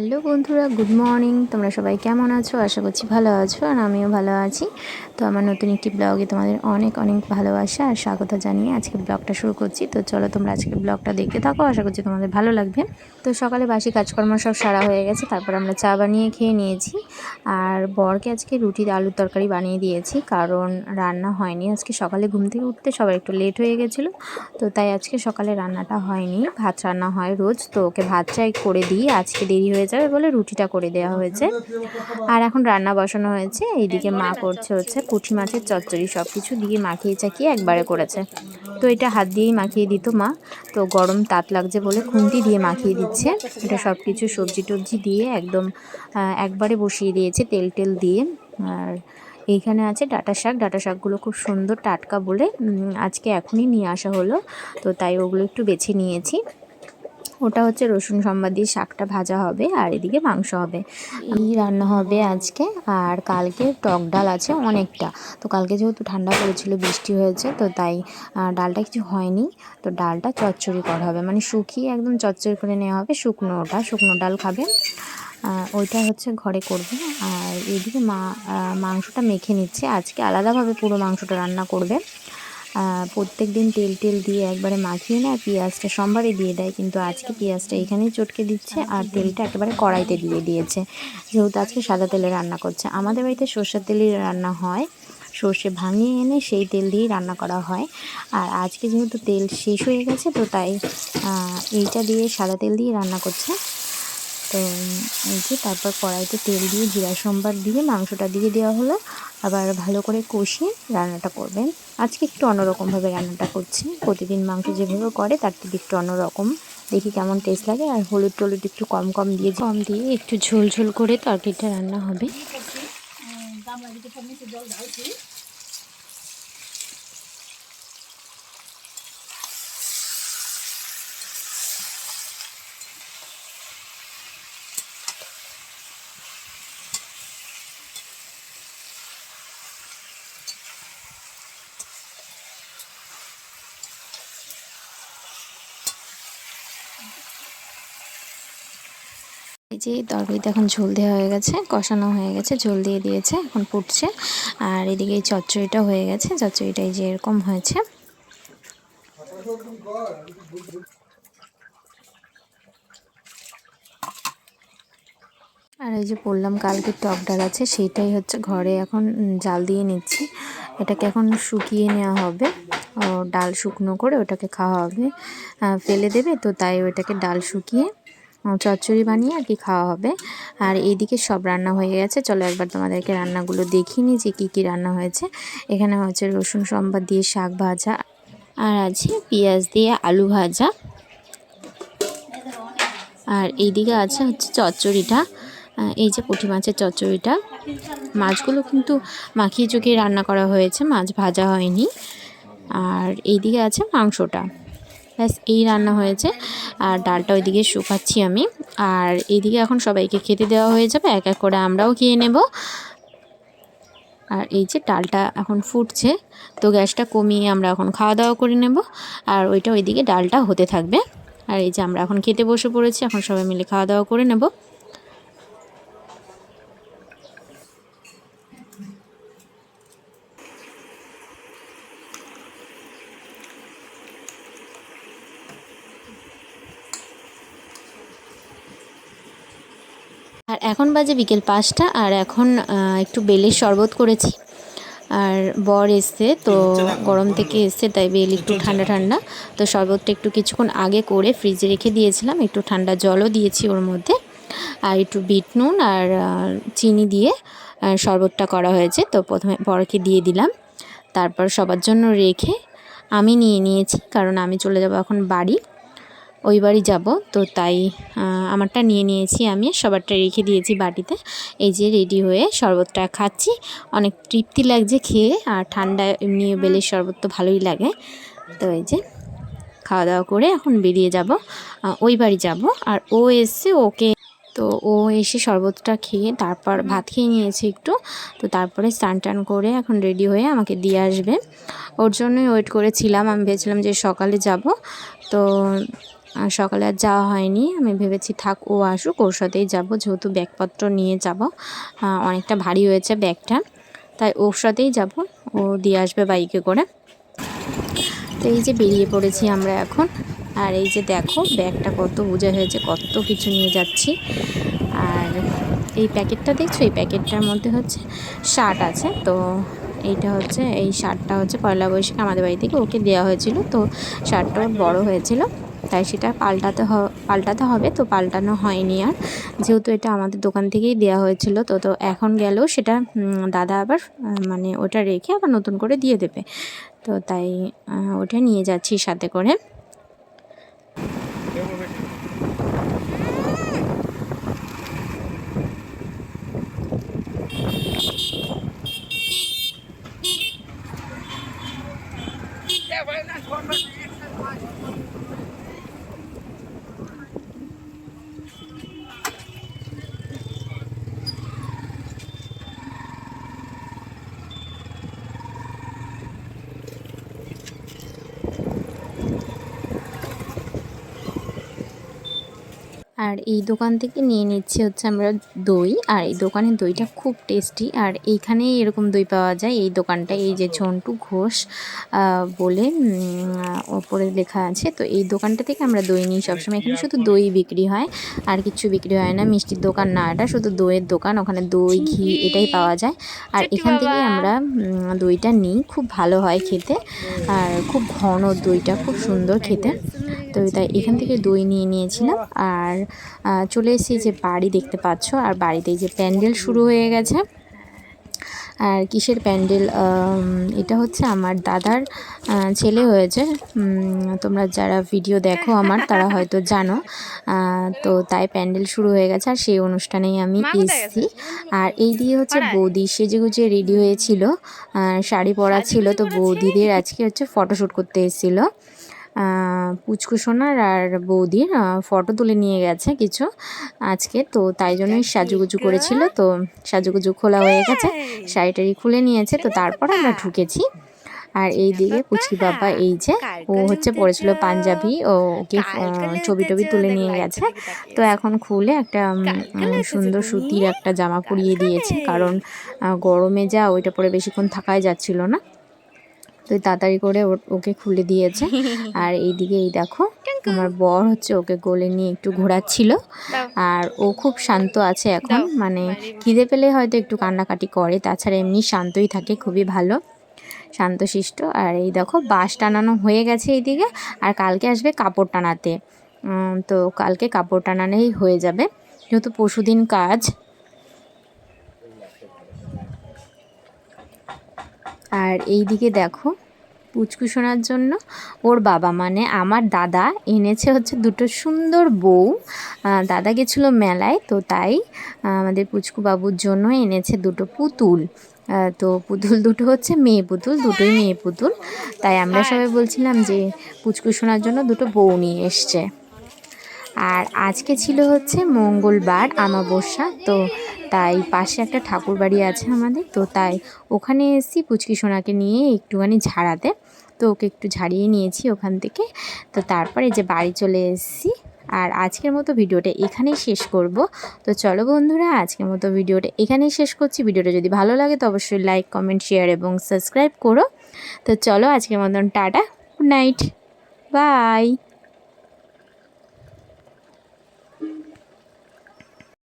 Hello বন্ধুরা, good morning. তোমরা সবাই কেমন আছো? আশা করছি ভালো আছো আর আমিও ভালো আছি। তো আমার নতুন একটি ব্লগে তোমাদের অনেক অনেক ভালোবাসা আর স্বাগত জানিয়ে আজকে ব্লগটা শুরু করছি। তো চলো তোমরা আজকে ব্লগটা দেখতে থাকো, আশা করছি তোমাদের ভালো লাগবে। তো সকালে বাসি কাজকর্ম সব সারা হয়ে গেছে, তারপর আমরা চা বানিয়ে খেয়ে নিয়েছি। আর বরকে আজকে রুটি আলুর তরকারি বানিয়ে দিয়েছি, কারণ রান্না হয়নি। আজকে সকালে ঘুম থেকে উঠতে সবার একটু লেট হয়ে গেছিল, তো তাই আজকে সকালে রান্নাটা হয়নি। ভাত রান্না হয় রোজ, তো ওকে ভাত চাই করে দিই। আজকে দেরি হয়ে যাবে বলে রুটিটা করে দেওয়া হয়েছে। আর এখন রান্না বসানো হয়েছে। এইদিকে মা করছে হচ্ছে কুঠি মাছের চচ্চড়ি সব কিছু দিয়ে মাখিয়ে চাকিয়ে একবারে করেছে। তো এটা হাত দিয়েই মাখিয়ে দিত মা। তো গরম তাত লাগছে বলে খুন্তি দিয়ে মাখিয়ে দিচ্ছে। এটা সব কিছু সবজি টবজি দিয়ে একদম একবারে বসিয়ে দিয়েছে তেল টেল দিয়ে। আর এইখানে আছে ডাটা শাক। ডাটা শাকগুলো খুব সুন্দর টাটকা বলে আজকে এখনই নিয়ে আসা হলো। তো তাই ওগুলো একটু বেছে নিয়েছি। ওটা হচ্ছে রসুন সম্বাদ দিয়ে শাকটা ভাজা হবে আর এদিকে মাংস হবে। এই রান্না হবে আজকে আর কালকে টক ডাল আছে অনেকটা। তো কালকে যেহেতু ঠান্ডা পড়েছিল, বৃষ্টি হয়েছে, তো তাই ডালটা কিছু হয়নি। তো ডালটা চচ্চড়ি করা হবে। মানে শুকিয়ে একদম চচ্চড়ি করে নেওয়া হবে শুকনো ওটা, শুকনো ডাল খাবে। ওইটা হচ্ছে ঘরে করবে। আর এদিকে মা মাংসটা মেখে নিচ্ছে। আজকে আলাদাভাবে পুরো মাংসটা রান্না করবে। প্রত্যেক দিন তেল টেল দিয়ে একবারে মাখিয়ে নেয় পেঁয়াজটা সোমবারে দিয়ে দেয়। কিন্তু আজকে পেঁয়াজটা এখানেই চটকে দিচ্ছে আর তেলটা একেবারে কড়াইতে দিয়ে দিয়েছে। যেহেতু আজকে সাদা তেলে রান্না করছে। আমাদের বাড়িতে সর্ষের তেলেই রান্না হয়। সর্ষে ভাঙিয়ে এনে সেই তেল দিয়েই রান্না করা হয়। আর আজকে যেহেতু তেল শেষ হয়ে গেছে, তো তাই এইটা দিয়ে সাদা তেল দিয়ে রান্না করছে। তো এই যে তারপর কড়াইতে তেল দিয়ে জিরা সম্বার দিয়ে মাংসটা দিয়ে দেওয়া হলো। আবার ভালো করে কষিয়ে রান্নাটা করবেন। আজকে একটু অন্যরকমভাবে রান্নাটা করছি। প্রতিদিন মাংস যেভাবে করে, তার থেকে একটু অন্যরকম। দেখি কেমন টেস্ট লাগে। আর হলুদ টলুদ একটু কম কম দিয়ে কম দিয়ে একটু ঝোল ঝোল করে তরকারিটা রান্না হবে। যে তরকারিতে এখন ঝোল দেওয়া হয়ে গেছে, কষানো হয়ে গেছে, ঝোল দিয়ে দিয়েছে, এখন ফুটছে। আর এদিকে চচ্চড়িটা হয়ে গেছে, চচ্চড়িটা এই যে এরকম হয়েছে। আর এই যে বললাম, কালকে টক ডাল আছে, সেইটাই হচ্ছে ঘরে এখন জাল দিয়ে নিচ্ছি। এটাকে এখন শুকিয়ে নেওয়া হবে। ডাল শুকনো করে ওটাকে খাওয়া হবে। ফেলে দেবে, তো তাই ওইটাকে ডাল শুকিয়ে চচ্চড়ি বানিয়ে আর কি খাওয়া হবে। আর এইদিকে সব রান্না হয়ে গেছে। চলো একবার তোমাদেরকে রান্নাগুলো দেখিয়ে নিই যে কী কী রান্না হয়েছে। এখানে হচ্ছে রসুন সম্বাদ দিয়ে শাক ভাজা আর আছে পেঁয়াজ দিয়ে আলু ভাজা। আর এইদিকে আছে হচ্ছে চচ্চড়িটা। এই যে পুঁটি মাছের চচ্চড়িটা। মাছগুলো কিন্তু মাখিয়ে চুকিয়ে রান্না করা হয়েছে। মাছ ভাজা হয়নি। আর এইদিকে আছে মাংসটা। ব্যাস, এই রান্না হয়েছে। আর ডালটা ওইদিকে শুকাচ্ছি আমি। আর এইদিকে এখন সবাইকে খেতে দেওয়া হয়ে যাবে। এক এক করে আমরাও খেয়ে নেব। আর এই যে ডালটা এখন ফুটছে, তো গ্যাসটা কমিয়ে আমরা এখন খাওয়া দাওয়া করে নেব। আর ওইটা ওইদিকে ডালটা হতে থাকবে। আর এই যে আমরা এখন খেতে বসে পড়েছি, এখন সবাই মিলে খাওয়া দাওয়া করে নেব। আর এখন বাজে বিকেল পাঁচটা আর এখন একটু বেলের শরবত করেছি। আর বর এসছে তো গরম থেকে এসছে তাই বেল একটু ঠান্ডা ঠান্ডা। তো শরবতটা একটু কিছুক্ষণ আগে করে ফ্রিজে রেখে দিয়েছিলাম একটু ঠান্ডা জলও দিয়েছি ওর মধ্যে। আর একটু বিট নুন আর চিনি দিয়ে শরবতটা করা হয়েছে তো প্রথমে বরকে দিয়ে দিলাম। তারপর সবার জন্য রেখে আমি নিয়ে নিয়েছি কারণ আমি চলে যাব এখন বাড়ি। ওই বাড়ি যাব। তো তাই আমারটা নিয়ে নিয়েছি আমি, সবারটা রেখে দিয়েছি বাটিতে। এই যে রেডি হয়ে শরবতটা খাচ্ছি। অনেক তৃপ্তি লাগছে খেয়ে, আর ঠান্ডা এমনি বেলের শরবত তো ভালোই লাগে। তো এই যে খাওয়া দাওয়া করে এখন বেরিয়ে যাব। ওই বাড়ি যাব, আর ও এসছে ওকে। তো ও এসে শরবতটা খেয়ে তারপর ভাত খেয়ে নিয়েছে একটু। তো তারপরে স্নান টান করে এখন রেডি হয়ে আমাকে দিয়ে আসবে। ওর জন্যই ওয়েট করেছিলাম। আমি ভেবেছিলাম যে সকালে যাব। তো সকালে আর যাওয়া হয়নি। আমি ভেবেছি, থাক, ও আসুক, ওর সাথেই যাব। যেহেতু ব্যাগপত্র নিয়ে যাব অনেকটা ভারী হয়েছে ব্যাগটা, তাই ওর সাথেই যাব। ও দিয়ে আসবে বাইকে করে। তো এই যে বেরিয়ে পড়েছি আমরা এখন। আর এই যে দেখো, ব্যাগটা কত বোঝা হয়েছে, কত কিছু নিয়ে যাচ্ছি। আর এই প্যাকেটটা দেখছ? এই প্যাকেটটার মধ্যে হচ্ছে শার্ট আছে। তো এইটা হচ্ছে, এই শার্টটা হচ্ছে পয়লা বৈশাখে আমাদের বাড়ি থেকে ওকে দেওয়া হয়েছিল। তো শার্টটা বড়ো হয়েছিল। তাই সেটা পাল্টাতে পাল্টাতে হবে। তো পাল্টানো হয়নি আর। যেহেতু এটা আমাদের দোকান থেকেই দেওয়া হয়েছিল, তো তো এখন গেলেও সেটা দাদা আবার মানে ওটা রেখে আবার নতুন করে দিয়ে দেবে। তো তাই ওটা নিয়ে যাচ্ছি সাথে করে। আর এই দোকান থেকে নিয়ে নিচ্ছি হচ্ছে আমরা দই। আর এই দোকানের দইটা খুব টেস্টি। আর এইখানেই এরকম দই পাওয়া যায়। এই দোকানটা, এই যে ঝন্টু ঘোষ বলে ওপরে লেখা আছে। তো এই দোকানটা থেকে আমরা দই নিই সবসময়। এখানে শুধু দই বিক্রি হয়। আর কিছু বিক্রি হয় না। মিষ্টির দোকান না এটা, শুধু দইয়ের দোকান। ওখানে দই, ঘি এটাই পাওয়া যায়। আর এখান থেকে আমরা দইটা নিই। খুব ভালো হয় খেতে। আর খুব ঘন দইটা, খুব সুন্দর খেতে। তো তাই এখান থেকে দই নিয়ে নিয়েছিলাম। আর চলে এসেছি যে বাড়ি দেখতে পাচ্ছ আর বাড়িতে যে প্যান্ডেল শুরু হয়ে গেছে। আর কিসের প্যান্ডেল? এটা হচ্ছে আমার দাদার ছেলে হয়েছে। তোমরা যারা ভিডিও দেখো আমার তারা হয়তো জানো। তো তাই প্যান্ডেল শুরু হয়ে গেছে আর সেই অনুষ্ঠানেই আমি এসছি। আর এই দিয়ে হচ্ছে বৌদি সেজে গুজে রেডি হয়েছিল শাড়ি পরা ছিল তো বৌদিদের আজকে হচ্ছে ফটোশ্যুট করতে এসেছিল। পুচকু সোনার আর বৌদির ফটো তুলে নিয়ে গেছে কিছু আজকে। তো তাই জন্যই সাজুগুজু করেছিল। তো সাজুগুজু খোলা হয়ে গেছে। শাড়িটারি খুলে নিয়েছে। তো তারপর আমরা ঢুকেছি। আর এই দিকে পুচকি বাবা এই যে ও হচ্ছে পড়েছিল পাঞ্জাবি। ও ওকে ছবি টবি তুলে নিয়ে গেছে। তো এখন খুলে একটা সুন্দর সুতির একটা জামা পরিয়ে দিয়েছে। কারণ গরমে যা ওইটা পরে বেশিক্ষণ থাকাই যাচ্ছিল না। তো তাড়াতাড়ি করে ওকে খুলে দিয়েছে। আর এইদিকে এই দেখো আমার বর হচ্ছে ওকে গোলে নিয়ে একটু ঘোরাচ্ছিল। আর ও খুব শান্ত আছে এখন মানে খিদে পেলে হয়তো একটু কান্নাকাটি করে তাছাড়া এমনি শান্তই থাকে খুবই ভালো। শান্তশিষ্ট আর এই দেখো বাঁশ টানানো হয়ে গেছে এইদিকে আর কালকে আসবে কাপড় টানাতে। তো কালকে কাপড় টানানেই হয়ে যাবে। যেহেতু পশুদিন কাজ আর এই দিকে দেখো পুচকু শোনার জন্য ওর বাবা মানে আমার দাদা এনেছে হচ্ছে দুটো সুন্দর বউ। দাদা গেছিল মেলায় তো তাই আমাদের পুচকু বাবুর জন্য এনেছে দুটো পুতুল। তো পুতুল দুটো হচ্ছে মেয়ে পুতুল দুটোই মেয়ে পুতুল। তাই আমরা সবাই বলছিলাম যে পুচকু শোনার জন্য দুটো বউ নিয়ে এসছে। আর আজকে ছিল হচ্ছে মঙ্গলবার আমাবস্যা। তো তাই পাশে একটা ঠাকুর বাড়ি আছে আমাদের, তো তাই ওখানে এসেছি পুচকি সোনাকে নিয়ে একটুখানি ঝাড়াতে তো ওকে একটু ঝাড়িয়ে নিয়েছি ওখান থেকে। তো তারপরে যে বাড়ি চলে এসেছি। আর আজকের মতো ভিডিওটা এখানেই শেষ করব। তো চলো বন্ধুরা, আজকের মতো ভিডিওটা এখানেই শেষ করছি। ভিডিওটা যদি ভালো লাগে তো অবশ্যই লাইক, কমেন্ট, শেয়ার এবং সাবস্ক্রাইব করো। তো চলো আজকের মতন টাটা, গুড নাইট, বাই।